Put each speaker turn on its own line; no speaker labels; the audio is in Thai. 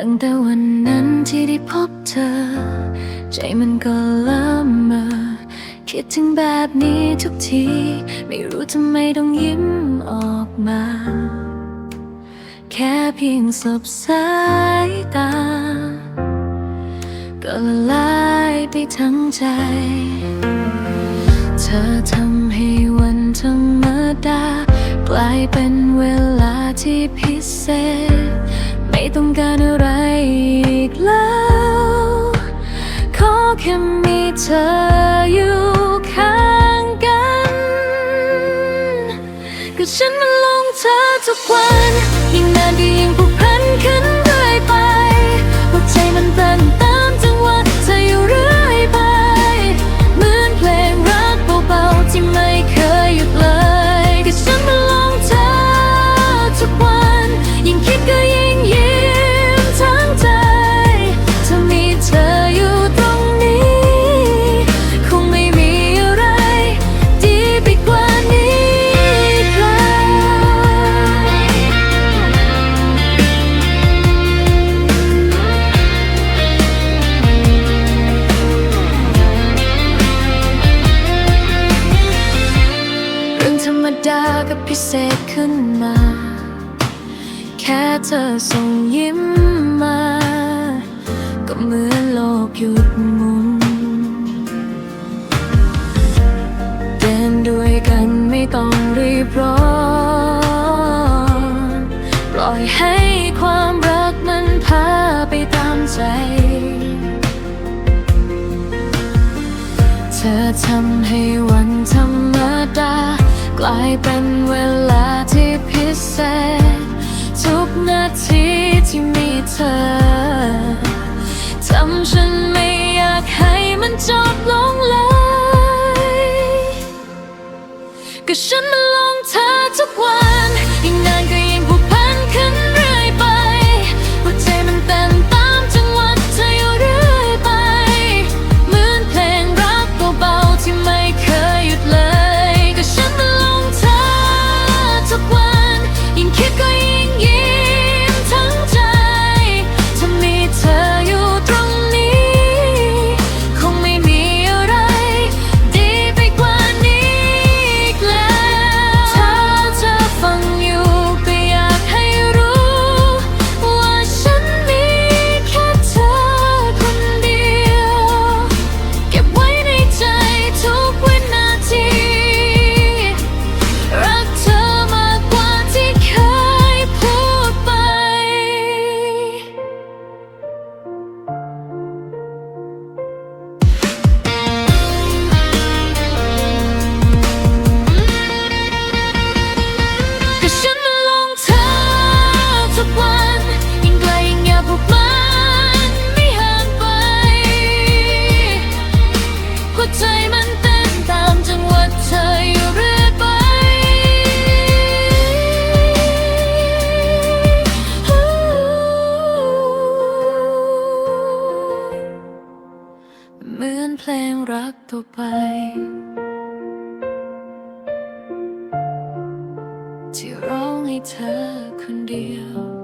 ตั้งแต่วันนั้นที่ได้พบเธอ ใจมันก็ละเมอคิดถึงแบบนี้ทุกที ไม่รู้ทำไมต้องยิ้มออกมา แค่เพียงสบสายตา ก็ละลายไปทั้งใจ เธอทำให้วันธรรมดา กลายเป็นเวลาที่พิเศษ ไม่ต้องการอะไรอีกแล้ว ขอแค่มีเธออยู่ข้างกัน ก็ฉันมันลงเธอทุกวัน ยิ่งนานก็ยิ่งผูก ก็พิเศษขึ้นมา แค่เธอส่งยิ้มมา ก็เหมือนโลกหยุดหมุนเดินด้วยกันไม่ต้องรีบร้อนปล่อยให้ความรักมันพาไปตามใจเธอทำให้วันธรรมดา กลายเป็นเวลาที่พิเศษ ทุกนาทีที่มีเธอทำฉันไม่อยากให้มันจบลงเลยก็ฉันมัน เพลงรักต่อไป ที่ร้องให้เธอคนเดียว